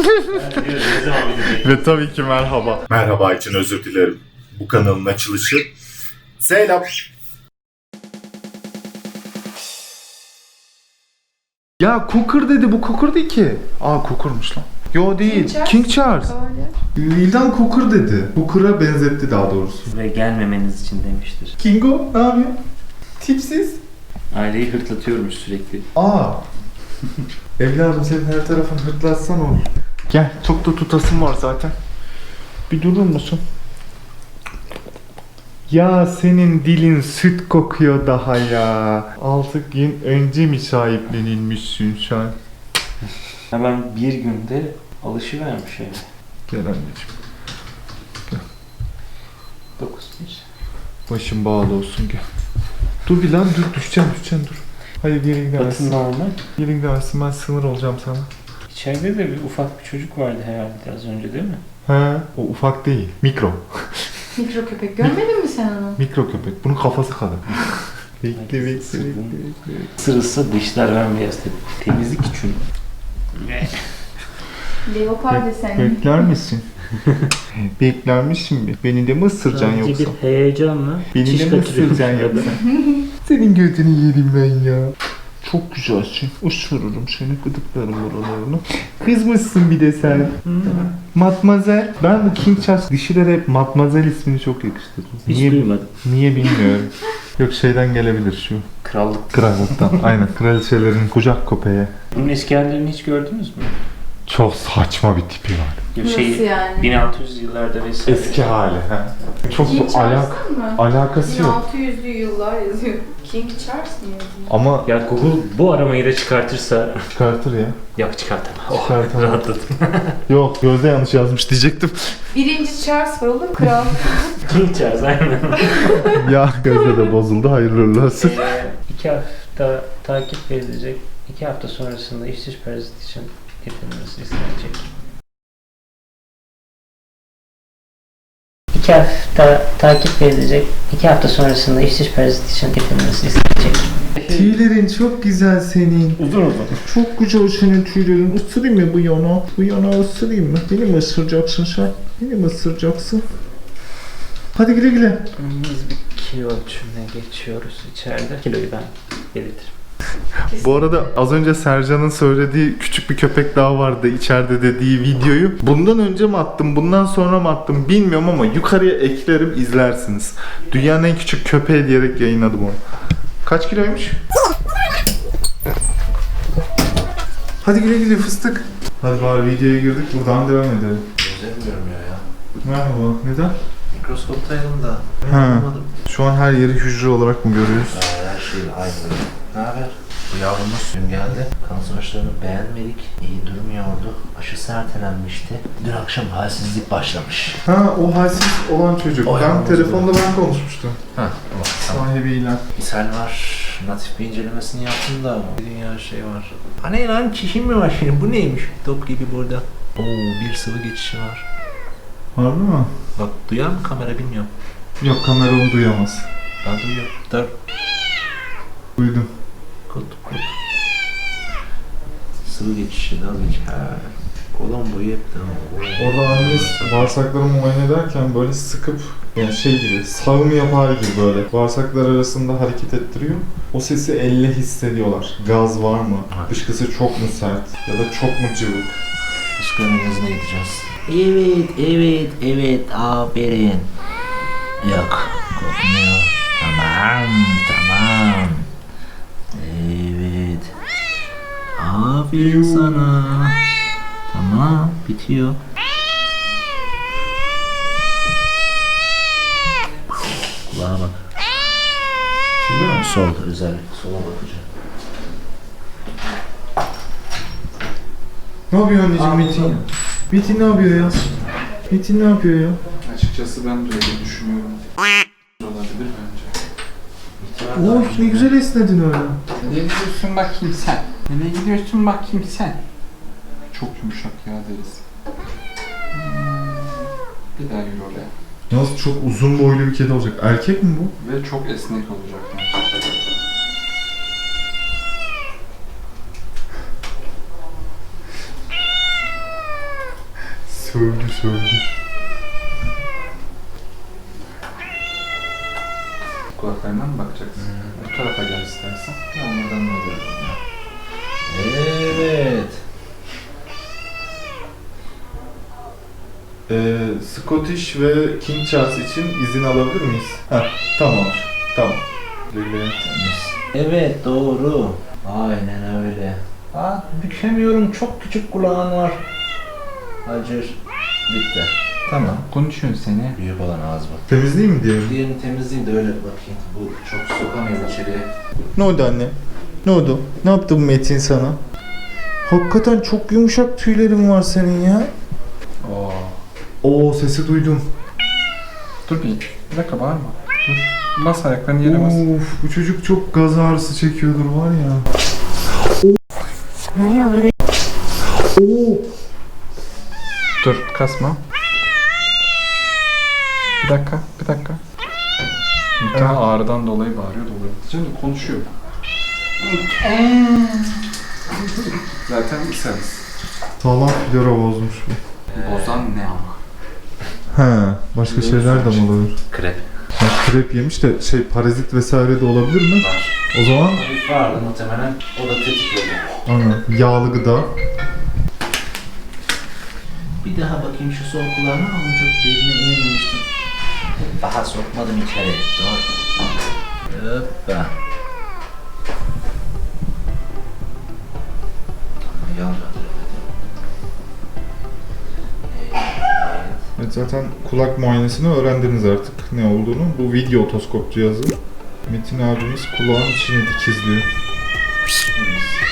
Ve tabii ki merhaba. Merhaba için özür dilerim. Bu kanalın açılışı. Selam. Ya Cooker dedi. Bu Cooker değil ki. Aa Cooker'mış lan. Yo değil. King Charles. Vildan Cooker dedi. Cooker'a benzetti daha doğrusu. Ve gelmemeniz için demiştir. Kingo ne yapıyor? Tipsiz. Aileyi hırtlatıyormuş sürekli. Aa. Evladım senin her tarafın hırtlatsan olur. Gel çok da tutasın var zaten. Bir durur musun? Ya senin dilin süt kokuyor daha ya. 6 gün önce mi sahiplenilmişsin sen? Hemen bir günde alışıvermiş yani. Gel anneciğim. 9 bir. Başın bağlı olsun gel. Dur bir lan dur düşeceksin düşeceksin dur. Hayır geri Batın gidemezsin. normal. Geri gidemezsin ben sınır olacağım sana. İçeride de bir ufak bir çocuk vardı herhalde az önce değil mi? He o ufak değil. Mikro. Mikro köpek görmedin mi sen onu? Mikro köpek. Bunun kafası kadar. bekle bekle bekle. Sırılsa dişler bembeyaz tabii. Temizlik için. Leopar deseni. Bekler misin? Bekler misin bir? Beni de mi ısıracaksın Sadece yoksa? bir heyecanla Beni de mi ısıracaksın yoksa? Senin götünü yerim ben ya. Çok güzelsin. Isırırım seni, gıdıklarım buralarını. Kızmışsın bir de sen. Matmazel. Ben bu King Charles dişilere hep Matmazel ismini çok yakıştırdım. Hiç Niye, duymadım. niye bilmiyorum. Yok şeyden gelebilir şu. Krallık. Krallıktan. Aynen. Kraliçelerin kucak köpeği. Bunun eski hallerini hiç gördünüz mü? Çok saçma bir tipi var. Ya Nasıl şey, yani? 1600 yıllarda vesaire. Eski hali. He. Çok King bu alak mı? alakası yok. 1600'lü yıllar yazıyor. King Charles mı yazıyor? Ama Ya Google bu aramayı da çıkartırsa... çıkartır ya. Yok çıkartamaz. Oh, Çıkartamaz. rahatladım. Yok gözde yanlış yazmış diyecektim. Birinci Charles var olur kral. King Charles aynen. ya gözde de bozuldu. Hayırlı uğurlu olsun. Ee, iki hafta takip edilecek. İki hafta sonrasında iç dış parazit için getirilmesi istenecek. İki hafta takip edilecek. İki hafta sonrasında iç dış parazit için getirilmesi istenecek. Tüylerin çok güzel senin. Uzun uzun. Çok güzel senin tüylerin. Isırayım mı bu yana? Bu yana ısırayım mı? Beni mi ısıracaksın sen? Beni mi ısıracaksın? Hadi güle güle. Biz bir kilo ölçümüne geçiyoruz içeride. Kiloyu ben belirtirim. Bu arada az önce Sercan'ın söylediği küçük bir köpek daha vardı içeride dediği videoyu. Bundan önce mi attım, bundan sonra mı attım bilmiyorum ama yukarıya eklerim izlersiniz. Dünyanın en küçük köpeği diyerek yayınladım onu. Kaç kiloymuş? Hadi güle güle fıstık. Hadi bari videoya girdik buradan devam edelim. Görünüyor ya. Merhaba. Neden? Mikroskoptaydım da. Ben Ha. anlamadım. Şu an her yeri hücre olarak mı görüyoruz? Her şey aynı. Ne haber? Bu yavrumuz dün geldi. Kan sonuçlarını beğenmedik. İyi durmuyordu. Aşısı ertelenmişti. Dün akşam halsizlik başlamış. Ha o halsiz olan çocuk. O ben yalnız telefonda ben konuşmuştum. Ha tamam. Sahibiyle. İshal var. Natif bir incelemesini yaptım da bir dünya şey var. Hani lan çişim mi var şimdi? Bu neymiş? Top gibi burada. Oo bir sıvı geçişi var. Harbi mi? Bak duyar mı kamera bilmiyorum. Yok kamera onu duyamaz. Ben duyuyorum. Dur. Duydum. Kut kut. Sıvı geçişi nasıl geç? Ha. Kolon boyu hep tamam. Orada annemiz bağırsakları muayene ederken böyle sıkıp yani şey gibi sağım yapar gibi böyle bağırsaklar arasında hareket ettiriyor. O sesi elle hissediyorlar. Gaz var mı? Evet. Dışkısı çok mu sert? Ya da çok mu cıvık? Psikolojiniz ne gideceğiz? Evet, evet, evet, aferin. Yok, kokmuyor. Tamam, tamam. Evet. Aferin sana. Tamam, bitiyor. Kulağa bak. Mi? Sol, özel, sola bakacağım. Ne yapıyor anneciğim Metin? Metin ne yapıyor ya? Metin ne yapıyor ya? Açıkçası ben de öyle düşünüyorum. Olabilir bence. Of ne güzel esnedin öyle. Nereye gidiyorsun bakayım sen? Nereye gidiyorsun bakayım sen? Çok yumuşak ya deriz. Hmm, Bir daha yürü oraya. Yalnız çok uzun boylu bir kedi olacak. Erkek mi bu? Ve çok esnek olacak. Sövdü sövdü. Kulaklarına mı bakacaksın? Bu tarafa gel istersen. Olmadan ne oluyor ya? Evet. Ee, Scottish ve King Charles için izin alabilir miyiz? Heh, tamam. Tamam. Lili. Evet doğru. Aynen öyle. Aa, bükemiyorum çok küçük kulağın var. Acır. Bitti. Tamam. Konuşuyorsun seni. Büyük olan ağız bu. Temizleyeyim mi diyelim? Diğerini temizleyin de öyle bakayım. Bu çok sokamıyor içeriye. Ne oldu anne? Ne oldu? Ne yaptı bu Metin sana? Hakikaten çok yumuşak tüylerin var senin ya. Oo. Oo sesi duydum. Dur bir. Bir dakika bağırma. Dur. Bas ayaklarını yere bas. Of bu çocuk çok gaz ağrısı çekiyordur var ya. Oo. Dur kasma. Bir dakika, bir dakika. Muhtemelen ağrıdan dolayı bağırıyor da olabilir. Şimdi konuşuyor. Zaten iseriz. Sağlam flora bozmuş bu. Bozan ne ama? He, başka şeyler de mi olabilir? Krep. Ha, krep yemiş de şey parazit vesaire de olabilir mi? Var. O zaman vardı muhtemelen. O da tetikledi. ana yağlı gıda. Bir daha bakayım şu sol kulağına ama çok derine inememiştim. Daha sokmadım içeri. Dur. Hoppa. Evet zaten kulak muayenesini öğrendiniz artık ne olduğunu. Bu video otoskop cihazı. Metin abimiz kulağın içine dikizliyor.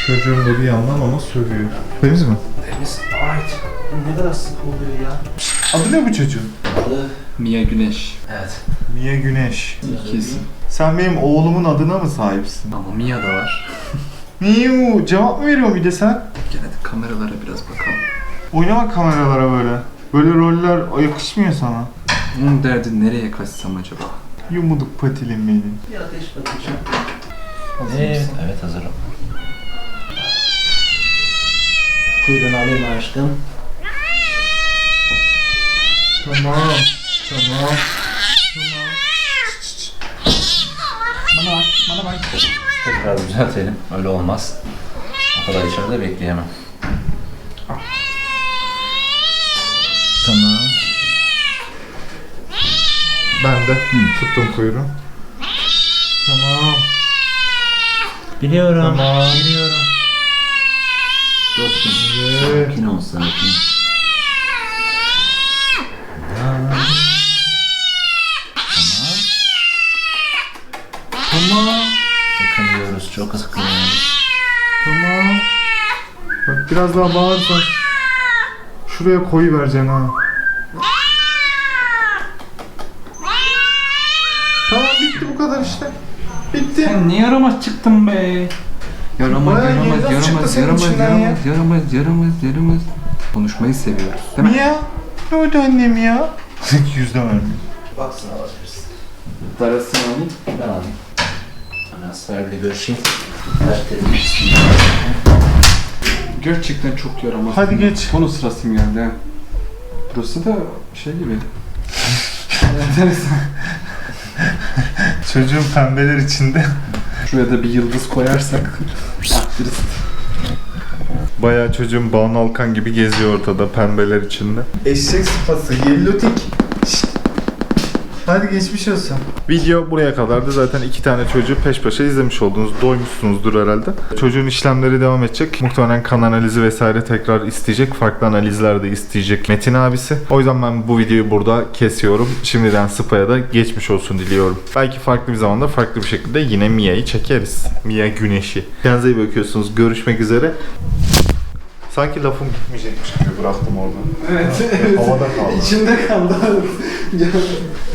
Çocuğum da bir yandan ama sövüyor. Temiz mi? Temiz. Ait. Ne kadar sık oluyor ya. Adı ne bu çocuğun? Adı. Mia Güneş. Evet. Mia Güneş. İkiz. Sen benim oğlumun adına mı sahipsin? Ama Mia da var. Miu cevap mı veriyor bir de sen? Kameralara biraz bakalım. Oynama kameralara böyle. Böyle roller yakışmıyor sana. Onun derdi nereye kaçsam acaba? Yumuduk patilim benim. Bir ateş bakacağım. Hazır Evet. mısın? Evet hazırım. Kuyruğunu alayım aşkım. Tamam. Tamam. Bana bak, bana bak. Tekrar düzeltelim. Öyle olmaz. O kadar içeride bekleyemem. Tamam. Ben de tuttum kuyruğu. Tamam. Biliyorum. Tamam. Biliyorum. Dostum. Evet. Sakin ol sakin. Tamam. Tamam. Tamam. Sıkılıyoruz. Çok sıkılıyoruz. Tamam. Bak biraz daha bağırsan şuraya koyu vereceksin ha. Tamam bitti bu kadar işte. Bitti. Sen ne yaramaz çıktın be? Yaramaz, Bayağı yaramaz, çıktı yaramaz, senin yaramaz, yaramaz, yaramaz, yaramaz, yaramaz. Konuşmayı seviyoruz, değil mi? Mia. Ne oldu annem ya? Yüzde vermiyor. Baksana alabilirsin. Darasını alayım. Ben alayım. Serdar'la görüşeyim. Tertemiz. Gerçekten çok yaramaz. Hadi geç. Konu sırası mı geldi ha? Burası da şey gibi. Enteresan. Çocuğun pembeler içinde. Şuraya da bir yıldız koyarsak. Aktrist. Bayağı çocuğun Banu Alkan gibi geziyor ortada pembeler içinde. Eşek sıpası, yellotik. Hadi geçmiş olsun. Video buraya kadardı. Zaten iki tane çocuğu peş peşe izlemiş oldunuz. Doymuşsunuzdur herhalde. Çocuğun işlemleri devam edecek. Muhtemelen kan analizi vesaire tekrar isteyecek. Farklı analizler de isteyecek Metin abisi. O yüzden ben bu videoyu burada kesiyorum. Şimdiden Spa'ya da geçmiş olsun diliyorum. Belki farklı bir zamanda farklı bir şekilde yine Mia'yı çekeriz. Mia Güneş'i. Kendinize iyi bakıyorsunuz. Görüşmek üzere. Sanki lafım gitmeyecekmiş gibi bıraktım orada. Evet, Havada kaldı. İçinde kaldı.